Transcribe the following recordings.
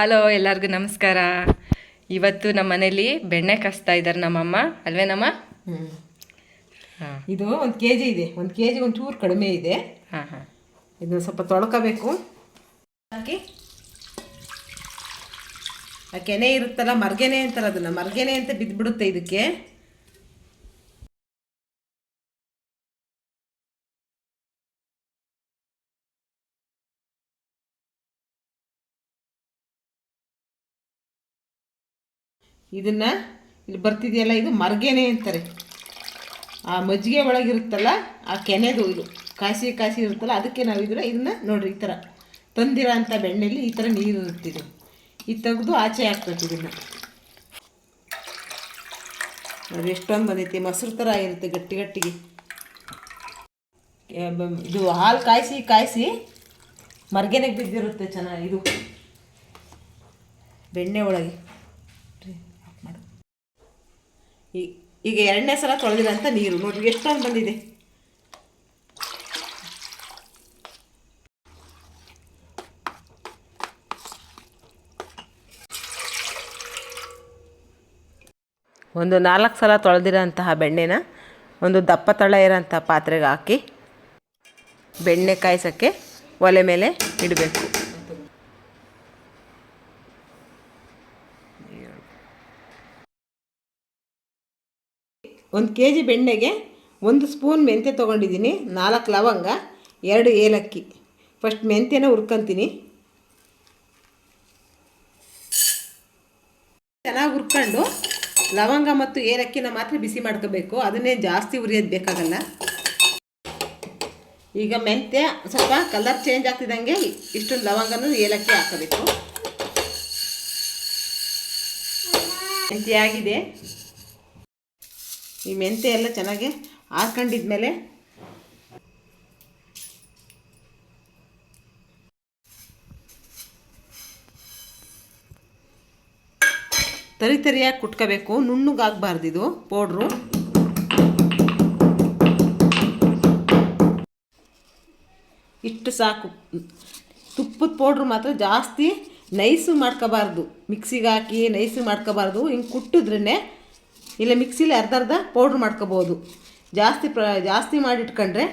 Hello ಎಲ್ಲರಿಗೂ ನಮಸ್ಕಾರ. ಇವತ್ತು ನಮ್ಮ ಮನೇಲಿ ಬೆಣ್ಣೆ ಕಾಸ್ತಾ ಇದ್ದಾರೆ ನಮ್ಮಮ್ಮ ಅಲ್ವೇನಮ್ಮ ಹಾಂ ಇದು ಒಂದು ಕೆ ಜಿ ಇದೆ. ಒಂದು ಕೆ ಜಿ ಒಂಚೂರು ಕಡಿಮೆ ಇದೆ. ಹಾಂ ಹಾಂ. ಇದನ್ನ ಸ್ವಲ್ಪ ತೊಳ್ಕೋಬೇಕು. ಹಾಕಿ. ಆ ಕೆನೆ ಇರುತ್ತಲ್ಲ ಮರ್ಗೆನೆ ಅಂತಾರೆ ಅದನ್ನು. ಮರ್ಗೆನೆ ಅಂತ ಬಿದ್ದುಬಿಡುತ್ತೆ ಇದಕ್ಕೆ. ಇದನ್ನ ಇಲ್ಲಿ ಬರ್ತಿದೆಯಲ್ಲ, ಇದು ಮರ್ಗೆನೆ ಅಂತಾರೆ. ಆ ಮಜ್ಜಿಗೆ ಒಳಗಿರುತ್ತಲ್ಲ, ಆ ಕೆನೆದು ಇದು, ಕಾಸಿ ಕಾಸಿ ಇರುತ್ತಲ್ಲ, ಅದಕ್ಕೆ ನಾವು ಇದನ್ನ ಇದನ್ನ ನೋಡಿರಿ, ಈ ಥರ ತಂದಿರೋ ಅಂಥ ಬೆಣ್ಣೆಯಲ್ಲಿ ಈ ಥರ ನೀರು ಇರುತ್ತಿದೆ. ಇದು ತೆಗೆದು ಆಚೆ ಹಾಕ್ಬೇಕು ಇದನ್ನು. ನೋಡಿ ಎಷ್ಟೊಂದು ಬಂದೈತಿ, ಮೊಸರು ಥರ ಇರುತ್ತೆ ಗಟ್ಟಿ ಗಟ್ಟಿಗೆ ಇದು ಹಾಲು ಕಾಯಿಸಿ ಕಾಯಿಸಿ ಮರ್ಗೆನೆಗೆ ಬಿದ್ದಿರುತ್ತೆ ಚೆನ್ನಾಗಿ, ಇದು. ಬೆಣ್ಣೆ ಒಳಗೆ. ಈಗ ಎರಡನೇ ಸಲ ತೊಳೆದಿರೋಂಥ ನೀರು. ನೋಡಿ ಎಷ್ಟೊಂದು ಬಂದಿದೆ. ಒಂದು ನಾಲ್ಕು ಸಲ ತೊಳೆದಿರೋಂತಹ ಬೆಣ್ಣೆನ ಒಂದು ದಪ್ಪ ತಳ ಇರೋಂಥ ಪಾತ್ರೆಗೆ ಹಾಕಿ ಬೆಣ್ಣೆ ಕಾಯಿಸೋಕ್ಕೆ ಒಲೆ ಮೇಲೆ ಇಡಬೇಕು. ಒಂದು ಕೆ ಜಿ ಬೆಣ್ಣೆಗೆ ಒಂದು ಸ್ಪೂನ್ ಮೆಂತ್ಯ ತೊಗೊಂಡಿದ್ದೀನಿ, ನಾಲ್ಕು ಲವಂಗ, ಎರಡು ಏಲಕ್ಕಿ. ಫಸ್ಟ್ ಮೆಂತ್ಯನ ಹುರ್ಕೊಂತೀನಿ. ಚೆನ್ನಾಗಿ ಹುರ್ಕೊಂಡು ಲವಂಗ ಮತ್ತು ಏಲಕ್ಕಿನ ಮಾತ್ರ ಬಿಸಿ ಮಾಡ್ಕೋಬೇಕು, ಅದನ್ನೇ ಜಾಸ್ತಿ ಉರಿಯೋದು ಬೇಕಾಗಲ್ಲ. ಈಗ ಮೆಂತ್ಯ ಸ್ವಲ್ಪ ಕಲರ್ ಚೇಂಜ್ ಆಗ್ತಿದ್ದಂಗೆ ಇಷ್ಟೊಂದು ಲವಂಗನೂ ಏಲಕ್ಕಿ ಹಾಕಬೇಕು ಮೆಂತ್ಯ ಆಗಿದೆ. ಈ ಮೆಂತೆ ಎಲ್ಲ ಚೆನ್ನಾಗಿ ಹಾಕೊಂಡಿದ್ಮೇಲೆ ತರಿ ತರಿಯಾಗಿ ಕುಟ್ಕೋಬೇಕು. ನುಣ್ಣಗಾಗಬಾರ್ದು ಇದು, ಪೌಡ್ರು. ಇಷ್ಟು ಸಾಕು. ತುಪ್ಪದ ಪೌಡ್ರು ಮಾತ್ರ ಜಾಸ್ತಿ ನೈಸು ಮಾಡ್ಕೋಬಾರ್ದು. ಮಿಕ್ಸಿಗೆ ಹಾಕಿ ನೈಸು ಮಾಡ್ಕೋಬಾರ್ದು. ಹಿಂಗೆ ಕುಟ್ಟಿದ್ರೇ ಇಲ್ಲ ಮಿಕ್ಸಿಲಿ ಅರ್ಧ ಅರ್ಧ ಪೌಡ್ರ್ ಮಾಡ್ಕೋಬೋದು ಜಾಸ್ತಿ ಪ್ರ, ಜಾಸ್ತಿ ಮಾಡಿಟ್ಕೊಂಡ್ರೆ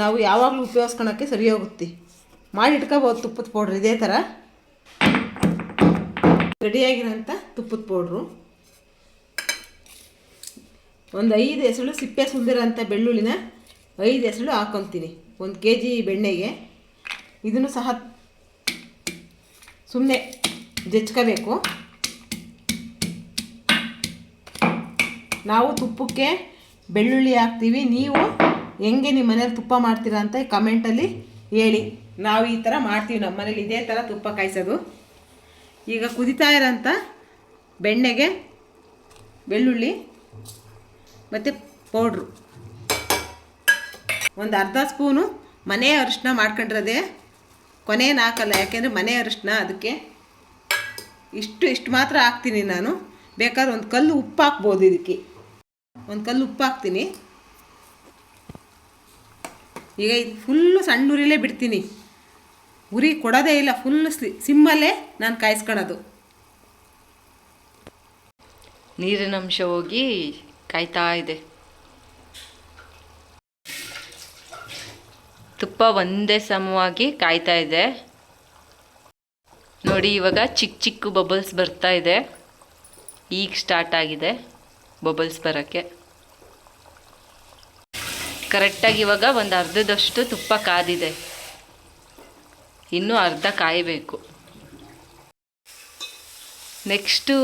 ನಾವು ಯಾವಾಗಲೂ ಉಪಯೋಗಿಸ್ಕೊಳಕ್ಕೆ ಸರಿ ಹೋಗುತ್ತೆ ಮಾಡಿ ಇಟ್ಕೋಬೋದು ತುಪ್ಪದ ಪೌಡ್ರ್ ಇದೇ ಥರ ರೆಡಿಯಾಗಿರೋಂಥ ತುಪ್ಪದ ಪೌಡ್ರು ಒಂದು ಐದು ಹೆಸಳು ಸಿಪ್ಪೆ ಸುಂದಿರೋಂಥ ಬೆಳ್ಳುಳ್ಳಿನ ಐದು ಹೆಸಳು ಹಾಕೊತೀನಿ. ಒಂದು ಕೆ ಜಿ ಬೆಣ್ಣೆಗೆ. ಇದನ್ನು ಸಹ ಸುಮ್ಮನೆ ಜಚ್ಕೋಬೇಕು ನಾವು ತುಪ್ಪಕ್ಕೆ ಬೆಳ್ಳುಳ್ಳಿ ಹಾಕ್ತೀವಿ. ನೀವು ಹೆಂಗೆ ನಿಮ್ಮ ಮನೇಲಿ ತುಪ್ಪ ಮಾಡ್ತೀರಾ ಅಂತ ಕಮೆಂಟಲ್ಲಿ ಹೇಳಿ. ನಾವು ಈ ಥರ ಮಾಡ್ತೀವಿ. ನಮ್ಮ ಮನೇಲಿ ಇದೇ ಥರ ತುಪ್ಪ ಕಾಯಿಸೋದು. ಈಗ ಕುದಿತಾ ಇರೋಂಥ ಬೆಣ್ಣೆಗೆ ಬೆಳ್ಳುಳ್ಳಿ ಮತ್ತು ಪೌಡ್ರು ಒಂದು ಅರ್ಧ ಸ್ಪೂನು ಮನೆ ಅರಿಶಿನ ಮಾಡ್ಕೊಂಡಿರೋದೆ ಕೊನೆಯನ್ನು ಹಾಕಲ್ಲ. ಯಾಕೆಂದರೆ ಮನೆ ಅರಿಶಿನ ಅದಕ್ಕೆ ಇಷ್ಟು ಇಷ್ಟು ಮಾತ್ರ ಹಾಕ್ತೀನಿ ನಾನು. ಬೇಕಾದ್ರೆ ಒಂದು ಕಲ್ಲು ಉಪ್ಪು ಹಾಕ್ಬೋದು ಇದಕ್ಕೆ. ಒಂದು ಕಲ್ಲು ಉಪ್ಪು ಹಾಕ್ತೀನಿ ಈಗ ಇದು ಫುಲ್ಲು ಸಣ್ಣ ಉರಿಲೇ ಬಿಡ್ತೀನಿ. ಉರಿ ಕೊಡೋದೇ ಇಲ್ಲ ಫುಲ್ ಸಿಮ್ಮಲ್ಲೇ ನಾನು ಕಾಯಿಸ್ಕೊಳೋದು. ನೀರಿನ ಅಂಶ ಹೋಗಿ ಕಾಯ್ತಾ ಇದೆ. ತುಪ್ಪ ಒಂದೇ ಸಮವಾಗಿ ಕಾಯ್ತಾ ಇದೆ. ನೋಡಿ, ಇವಾಗ ಚಿಕ್ಕ ಚಿಕ್ಕ ಬಬಲ್ಸ್ ಬರ್ತಾ ಇದೆ. ಈಗ ಸ್ಟಾರ್ಟ್ ಆಗಿದೆ ಬಬಲ್ಸ್ ಬರೋಕ್ಕೆ. ಕರೆಕ್ಟಾಗಿ ಇವಾಗ ಒಂದು ಅರ್ಧದಷ್ಟು ತುಪ್ಪ ಕಾದಿದೆ. ಇನ್ನೂ ಅರ್ಧ ಕಾಯಬೇಕು. ನೆಕ್ಸ್ಟು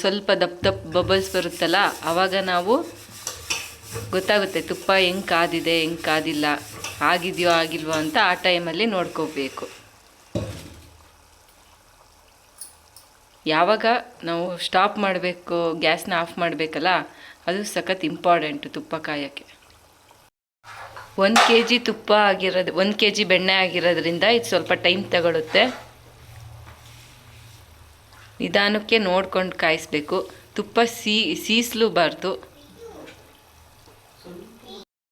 ಸ್ವಲ್ಪ ದಪ್ಪ ದಪ್ಪ ಬಬಲ್ಸ್ ಬರುತ್ತಲ್ಲ ಆವಾಗ ನಾವು ಗೊತ್ತಾಗುತ್ತೆ ತುಪ್ಪ ಹೆಂಗೆ ಕಾದಿದೆ, ಹೆಂಗೆ ಕಾದಿಲ್ಲ, ಆಗಿದೆಯೋ, ಆಗಿಲ್ವೋ ಅಂತ ಆ ಟೈಮಲ್ಲಿ ನೋಡ್ಕೋಬೇಕು. ಯಾವಾಗ ನಾವು ಸ್ಟಾಪ್ ಮಾಡಬೇಕು, ಗ್ಯಾಸ್ನ ಆಫ್ ಮಾಡಬೇಕಲ್ಲ, ಅದು ಸಖತ್ ಇಂಪಾರ್ಟೆಂಟು ತುಪ್ಪ ಕಾಯೋಕ್ಕೆ. ಒಂದು ಕೆ ಜಿ ತುಪ್ಪ ಆಗಿರೋದು, ಒಂದು ಕೆ ಜಿ ಬೆಣ್ಣೆ ಆಗಿರೋದ್ರಿಂದ ಇದು ಸ್ವಲ್ಪ ಟೈಮ್ ತಗೊಳುತ್ತೆ. ನಿಧಾನಕ್ಕೆ ನೋಡ್ಕೊಂಡು ಕಾಯಿಸ್ಬೇಕು. ತುಪ್ಪ ಸೀ ಸೀಸ್ಲೂಬಾರ್ದು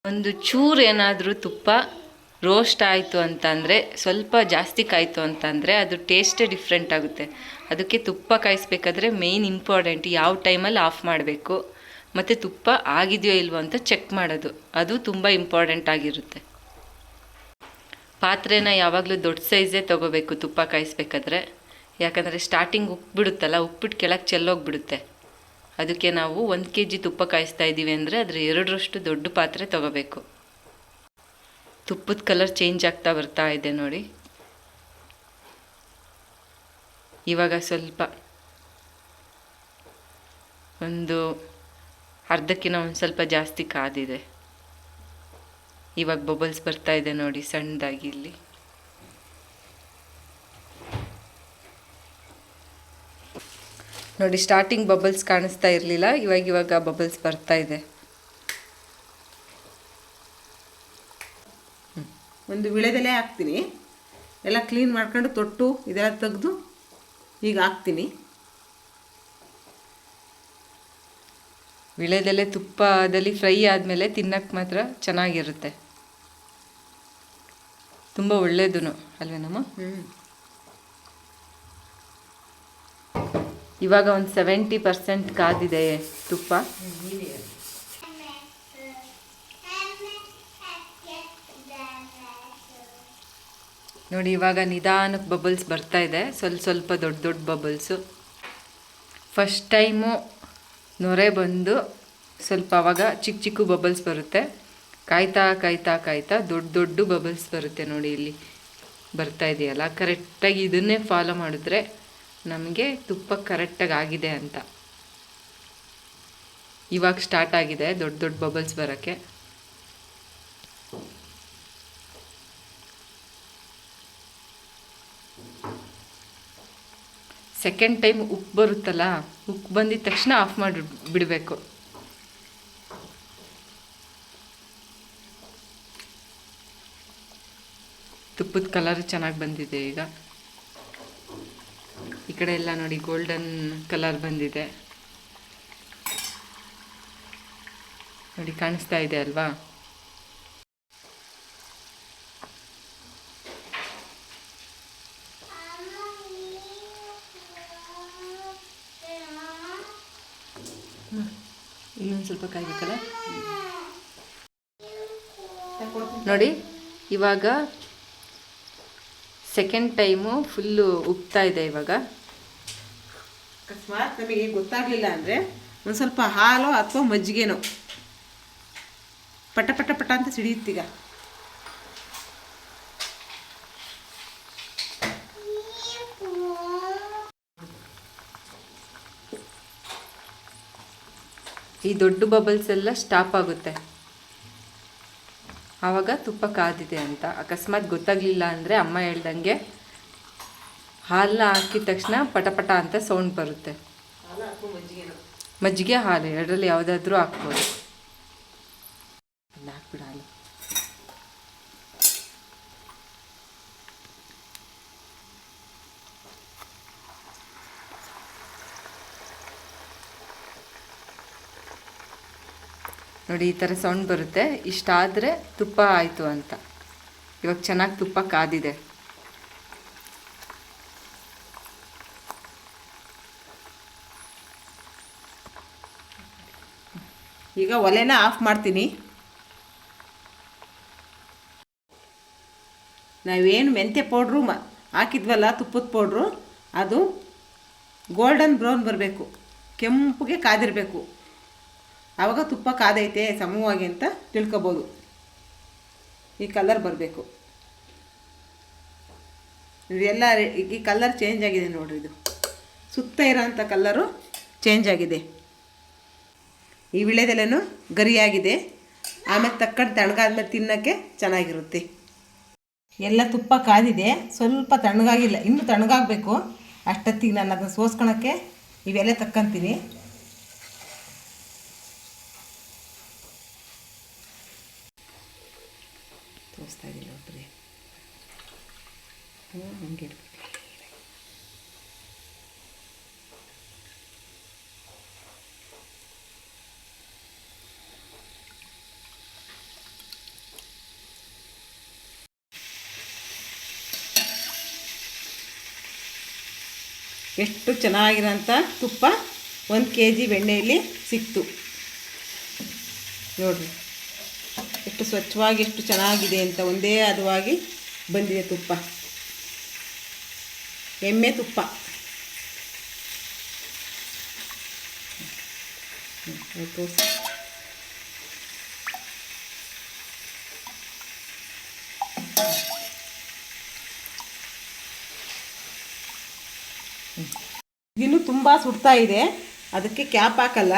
ಒಂದು ಚೂರು ಏನಾದರೂ ತುಪ್ಪ ರೋಸ್ಟ್ ಆಯಿತು ಅಂತಂದರೆ, ಸ್ವಲ್ಪ ಜಾಸ್ತಿ ಕಾಯಿತು ಅಂತಂದರೆ ಅದು ಟೇಸ್ಟೇ ಡಿಫ್ರೆಂಟ್ ಆಗುತ್ತೆ. ಅದಕ್ಕೆ ತುಪ್ಪ ಕಾಯಿಸ್ಬೇಕಾದ್ರೆ ಮೇಯ್ನ್ ಇಂಪಾರ್ಟೆಂಟ್, ಯಾವ ಟೈಮಲ್ಲಿ ಆಫ್ ಮಾಡಬೇಕು. ಮತ್ತು ತುಪ್ಪ ಆಗಿದೆಯೋ ಇಲ್ವೋ ಅಂತ ಚೆಕ್ ಮಾಡೋದು. ಅದು ತುಂಬ ಇಂಪಾರ್ಟೆಂಟ್ ಆಗಿರುತ್ತೆ. ಪಾತ್ರೆನ ಯಾವಾಗಲೂ ದೊಡ್ಡ ಸೈಜೇ ತೊಗೋಬೇಕು ತುಪ್ಪ ಕಾಯಿಸ್ಬೇಕಾದ್ರೆ. ಯಾಕಂದರೆ ಸ್ಟಾರ್ಟಿಂಗ್ ಉಪ್ಪಿಬಿಡುತ್ತಲ್ಲ ಉಪ್ಪಿಟ್ಟು ಕೆಳಗೆ ಚೆಲ್ಲೋಗ್ಬಿಡುತ್ತೆ. ಅದಕ್ಕೆ ನಾವು ಒಂದು ಕೆ ಜಿ ತುಪ್ಪ ಕಾಯಿಸ್ತಾ ಇದ್ದೀವಿ ಅಂದರೆ ಅದರ ಎರಡರಷ್ಟು ದೊಡ್ಡ ಪಾತ್ರೆ ತೊಗೋಬೇಕು. ತುಪ್ಪದ ಕಲರ್ ಚೇಂಜ್ ಆಗ್ತಾ ಬರ್ತಾ ಇದೆ ನೋಡಿ. ಇವಾಗ ಸ್ವಲ್ಪ ಒಂದು ಅರ್ಧಕ್ಕಿಂತ ಒಂದು ಸ್ವಲ್ಪ ಜಾಸ್ತಿ ಕಾದಿದೆ. ಇವಾಗ ಬಬಲ್ಸ್ ಬರ್ತಾ ಇದೆ ನೋಡಿ ಸಣ್ಣದಾಗಿ ಇಲ್ಲಿ. ನೋಡಿ ಸ್ಟಾರ್ಟಿಂಗ್ ಬಬಲ್ಸ್ ಕಾಣಿಸ್ತಾ ಇರಲಿಲ್ಲ, ಇವಾಗ ಇವಾಗ ಬಬಲ್ಸ್ ಬರ್ತಾ ಇದೆ. ಒಂದು ವಿಳೆದೆಲೆ ಹಾಕ್ತೀನಿ. ಎಲ್ಲ ಕ್ಲೀನ್ ಮಾಡ್ಕೊಂಡು ತೊಟ್ಟು ಇದೆಲ್ಲ ತೆಗೆದು ಈಗ ಹಾಕ್ತೀನಿ. ವಿಳೆದೆಲೆ ತುಪ್ಪದಲ್ಲಿ ಫ್ರೈ ಆದಮೇಲೆ ತಿನ್ನಕ್ಕೆ ಮಾತ್ರ ಚೆನ್ನಾಗಿರುತ್ತೆ. ತುಂಬ ಒಳ್ಳೇದು ಅಲ್ವೇನಮ್ಮ? ಇವಾಗ ಒಂದು ಸೆವೆಂಟಿ ಪರ್ಸೆಂಟ್ ಕಾದಿದೆ ತುಪ್ಪ. ನೋಡಿ ಇವಾಗ ನಿಧಾನಕ್ಕೆ ಬಬಲ್ಸ್ ಬರ್ತಾ ಇದೆ. ಸ್ವಲ್ಪ ಸ್ವಲ್ಪ ದೊಡ್ಡ ದೊಡ್ಡ ಬಬಲ್ಸು ಫಸ್ಟ್ ಟೈಮು ನೊರೆ ಬಂದು ಸ್ವಲ್ಪ ಅವಾಗ ಚಿಕ್ಕ ಚಿಕ್ಕ ಬಬಲ್ಸ್ ಬರುತ್ತೆ. ಕಾಯ್ತಾ ಕಾಯ್ತಾ ಕಾಯ್ತಾ ದೊಡ್ಡ ದೊಡ್ಡ ಬಬಲ್ಸ್ ಬರುತ್ತೆ ನೋಡಿ ಇಲ್ಲಿ. ಬರ್ತಾ ಇದೆಯಲ್ಲ? ಕರೆಕ್ಟಾಗಿ ಇದನ್ನೇ ಫಾಲೋ ಮಾಡಿದ್ರೆ ನಮಗೆ ತುಪ್ಪ ಕರೆಕ್ಟಾಗಿ ಆಗಿದೆ ಅಂತ. ಇವಾಗ ಸ್ಟಾರ್ಟ್ ಆಗಿದೆ ದೊಡ್ಡ ದೊಡ್ಡ ಬಬಲ್ಸ್ ಬರೋಕ್ಕೆ. ಸೆಕೆಂಡ್ ಟೈಮ್ ಉಪ್ಪು ಬರುತ್ತಲ್ಲ, ಉಪ್ಪು ಬಂದಿದ ತಕ್ಷಣ ಆಫ್ ಮಾಡಿ ಬಿಡಬೇಕು. ತುಪ್ಪದ ಕಲರ್ ಚೆನ್ನಾಗಿ ಬಂದಿದೆ ಈಗ. ಈ ಕಡೆ ಎಲ್ಲ ನೋಡಿ ಗೋಲ್ಡನ್ ಕಲರ್ ಬಂದಿದೆ. ನೋಡಿ ಕಾಣಿಸ್ತಾ ಇದೆ ಅಲ್ವಾ? ಕಾಯ್ಬೇಕಲ್ಲ ನೋಡಿ, ಇವಾಗ ಸೆಕೆಂಡ್ ಟೈಮು ಫುಲ್ಲು ಉಪ್ತಾ ಇದೆ ಇವಾಗ. ಅಕಸ್ಮಾತ್ ನಮಗೆ ಗೊತ್ತಾಗಲಿಲ್ಲ ಅಂದರೆ ಒಂದು ಸ್ವಲ್ಪ ಹಾಲು ಅಥವಾ ಮಜ್ಜಿಗೆನೋ. ಪಟ ಪಟ ಪಟ ಅಂತ ಸಿಡಿಯುತ್ತೀಗ. ಈ ದೊಡ್ಡ ಬಬಲ್ಸ್ ಎಲ್ಲ ಸ್ಟಾಪ್ ಆಗುತ್ತೆ. ಆವಾಗ ತುಪ್ಪ ಕಾದಿದೆ ಅಂತ. ಅಕಸ್ಮಾತ್ ಗೊತ್ತಾಗಲಿಲ್ಲ ಅಂದರೆ ಅಮ್ಮ ಹೇಳ್ದಂಗೆ ಹಾಲನ್ನ ಹಾಕಿದ ತಕ್ಷಣ ಪಟಪಟ ಅಂತ ಸೌಂಡ್ ಬರುತ್ತೆ. ಮಜ್ಜಿಗೆ ಹಾಲು ಎರಡರಲ್ಲಿ ಯಾವುದಾದ್ರೂ ಹಾಕ್ಬೋದು. ನೋಡಿ, ಈ ಥರ ಸೌಂಡ್ ಬರುತ್ತೆ. ಇಷ್ಟಾದರೆ ತುಪ್ಪ ಆಯಿತು ಅಂತ. ಇವಾಗ ಚೆನ್ನಾಗಿ ತುಪ್ಪ ಕಾದಿದೆ. ಈಗ ಒಲೆನ ಆಫ್ ಮಾಡ್ತೀನಿ. ನಾವೇನು ಮೆಂತ್ಯ ಪೌಡ್ರು ಮ ಹಾಕಿದ್ವಲ್ಲ, ತುಪ್ಪದ ಪೌಡ್ರು, ಅದು ಗೋಲ್ಡನ್ ಬ್ರೌನ್ ಬರಬೇಕು. ಕೆಂಪಗೆ ಕಾದಿರಬೇಕು. ಆವಾಗ ತುಪ್ಪ ಕಾದೈತೆ ಸಮವಾಗಿ ಅಂತ ತಿಳ್ಕೊಬೋದು. ಈ ಕಲರ್ ಬರಬೇಕು. ಇದೆಲ್ಲ ಈ ಕಲರ್ ಚೇಂಜ್ ಆಗಿದೆ ನೋಡಿರಿ ಇದು. ಸುತ್ತ ಇರೋಂಥ ಕಲ್ಲರು ಚೇಂಜ್ ಆಗಿದೆ. ಈ ವಿಳೆದೆಲೆನೂ ಗರಿಯಾಗಿದೆ. ಆಮೇಲೆ ತಕ್ಕಂಡು ತಣ್ಣಗಾದ್ಮೇಲೆ ತಿನ್ನೋಕ್ಕೆ ಚೆನ್ನಾಗಿರುತ್ತೆ. ಎಲ್ಲ ತುಪ್ಪ ಕಾದಿದೆ. ಸ್ವಲ್ಪ ತಣ್ಣಗಾಗಿಲ್ಲ, ಇನ್ನೂ ತಣ್ಣಗಾಗಬೇಕು. ಅಷ್ಟೊತ್ತಿಗೆ ನಾನು ಅದನ್ನು ಸೋಸ್ಕೊಳಕ್ಕೆ ಇವೆಲ್ಲ ತಕ್ಕಂತೀನಿ. ಹಂಗೆ ಎಷ್ಟು ಚೆನ್ನಾಗಿರೋಂಥ ತುಪ್ಪ ಒಂದು ಕೆ ಜಿ ಬೆಣ್ಣೆಯಲ್ಲಿ ಸಿಕ್ತು. ನೋಡಿರಿ. ಎಷ್ಟು ಸ್ವಚ್ಛವಾಗಿ ಎಷ್ಟು ಚೆನ್ನಾಗಿದೆ ಅಂತ ಒಂದೇ ಹದವಾಗಿ ಬಂದಿದೆ ತುಪ್ಪ. ಎಮ್ಮೆ ತುಪ್ಪ. ಇನ್ನು ತುಂಬ ಸುಡ್ತಾ ಇದೆ. ಅದಕ್ಕೆ ಕ್ಯಾಪ್ ಹಾಕಲ್ಲ.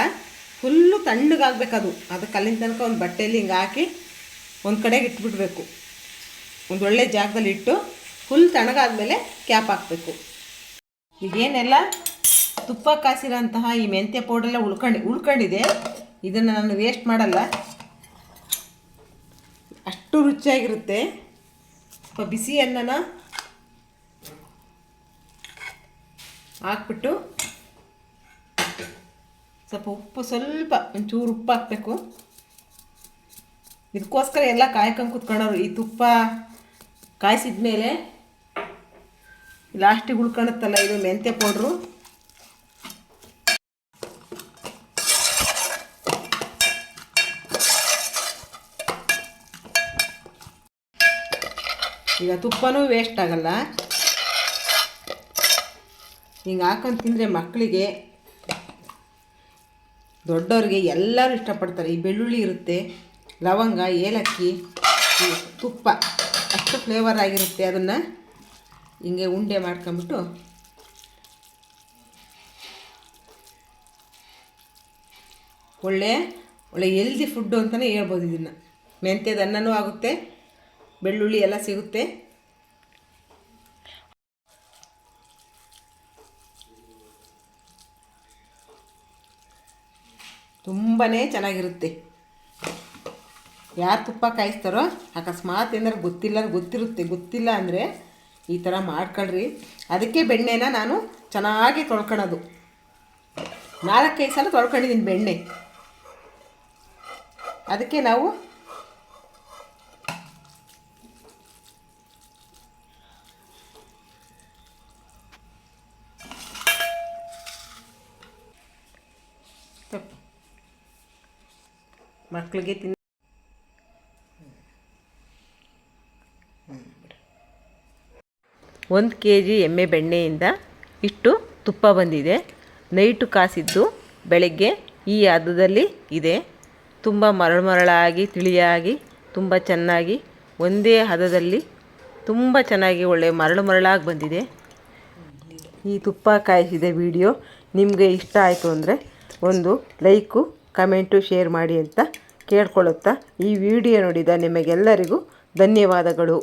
ಫುಲ್ಲು ತಣ್ಣಗಾಗಬೇಕದು. ಅದಕ್ಕೆ ಅಲ್ಲಿನ ತನಕ ಒಂದು ಬಟ್ಟೆಯಲ್ಲಿ ಹಿಂಗೆ ಹಾಕಿ ಒಂದು ಕಡೆಗೆ ಇಟ್ಬಿಡ್ಬೇಕು. ಒಂದು ಒಳ್ಳೆ ಜಾಗದಲ್ಲಿ ಇಟ್ಟು ಫುಲ್ ತಣ್ಣಗಾದ್ಮೇಲೆ ಕ್ಯಾಪ್ ಹಾಕಬೇಕು. ಇದೇನೆಲ್ಲ ತುಪ್ಪ ಕಾಸಿರೋಂತಹ ಈ ಮೆಂತ್ಯ ಪೌಡ್ರೆಲ್ಲ ಉಳ್ಕೊಂಡು, ಉಳ್ಕೊಂಡಿದೆ. ಇದನ್ನು ನಾನು ವೇಸ್ಟ್ ಮಾಡಲ್ಲ. ಅಷ್ಟು ರುಚಿಯಾಗಿರುತ್ತೆ. ಸ್ವಲ್ಪ ಬಿಸಿ ಅನ್ನನ ಹಾಕ್ಬಿಟ್ಟು ಸ್ವಲ್ಪ ಉಪ್ಪು ಸ್ವಲ್ಪ ಒಂಚೂರು ಉಪ್ಪು ಹಾಕಬೇಕು. ಇದಕ್ಕೋಸ್ಕರ ಎಲ್ಲ ಕಾಯ್ಕೊಂಡು ಕುತ್ಕೊಳ್ಳೋರು ಈ ತುಪ್ಪ ಕಾಯಿಸಿದ ಮೇಲೆ ಲಾಸ್ಟಿಗೆ ಉಳ್ಕೊಳುತ್ತಲ್ಲ ಇದು ಮೆಂತ್ಯ ಪೌಡ್ರು. ಈಗ ತುಪ್ಪನೂ ವೇಸ್ಟ್ ಆಗಲ್ಲ. ಹಿಂಗೆ ಹಾಕೊಂಡು ತಿಂದರೆ ಮಕ್ಕಳಿಗೆ ದೊಡ್ಡವ್ರಿಗೆ ಎಲ್ಲರೂ ಇಷ್ಟಪಡ್ತಾರೆ. ಈ ಬೆಳ್ಳುಳ್ಳಿ ಇರುತ್ತೆ, ಲವಂಗ, ಏಲಕ್ಕಿ ತುಪ್ಪ, ಅಷ್ಟು ಫ್ಲೇವರ್ ಆಗಿರುತ್ತೆ ಅದನ್ನು. ಹಿಂಗೆ ಉಂಡೆ ಮಾಡ್ಕೊಂಬಿಟ್ಟು ಒಳ್ಳೆ ಒಳ್ಳೆ ಹೆಲ್ದಿ ಫುಡ್ಡು ಅಂತಲೇ ಹೇಳ್ಬೋದು ಇದನ್ನು. ಮೆಂತ್ಯದ ಅನ್ನನೂ ಆಗುತ್ತೆ, ಬೆಳ್ಳುಳ್ಳಿ ಎಲ್ಲ ಸಿಗುತ್ತೆ. ತುಂಬಾ ಚೆನ್ನಾಗಿರುತ್ತೆ. ಯಾರು ತುಪ್ಪ ಕಾಯಿಸ್ತಾರೋ ಅಕಸ್ಮಾತ್ ಏನಾರು ಗೊತ್ತಿಲ್ಲ, ಗೊತ್ತಿರುತ್ತೆ, ಗೊತ್ತಿಲ್ಲ ಅಂದರೆ ಈ ಥರ ಮಾಡ್ಕೊಳ್ರಿ. ಅದಕ್ಕೆ ಬೆಣ್ಣೆನ ನಾನು ಚೆನ್ನಾಗಿ ತೊಳ್ಕೊಳೋದು ನಾಲ್ಕೈದು ಸಲ ತೊಳ್ಕೊಂಡಿದ್ದೀನಿ ಬೆಣ್ಣೆ. ಅದಕ್ಕೆ ನಾವು ಮಕ್ಕಳಿಗೆ ತಿನ್ ಒಂದು ಕೆ ಜಿ ಎಮ್ಮೆ ಬೆಣ್ಣೆಯಿಂದ ಇಷ್ಟು ತುಪ್ಪ ಬಂದಿದೆ. ನೈಟು ಕಾಸಿದ್ದು ಬೆಳಗ್ಗೆ ಈ ಹದದಲ್ಲಿ ಇದೆ. ತುಂಬ ಮರಳು ಮರಳಾಗಿ ತಿಳಿಯಾಗಿ, ತುಂಬ ಚೆನ್ನಾಗಿ, ಒಂದೇ ಹದದಲ್ಲಿ ತುಂಬ ಚೆನ್ನಾಗಿ ಒಳ್ಳೆ ಮರಳು ಮರಳಾಗಿ ಬಂದಿದೆ. ಈ ತುಪ್ಪ ಕಾಯಿಸಿದ ವಿಡಿಯೋ ನಿಮಗೆ ಇಷ್ಟ ಆಯಿತು ಅಂದರೆ ಒಂದು ಲೈಕು, ಕಮೆಂಟು, ಶೇರ್ ಮಾಡಿ ಅಂತ ಕೇಳ್ಕೊಳ್ಳುತ್ತಾ ಈ ವಿಡಿಯೋ ನೋಡಿದ ನಿಮಗೆಲ್ಲರಿಗೂ ಧನ್ಯವಾದಗಳು.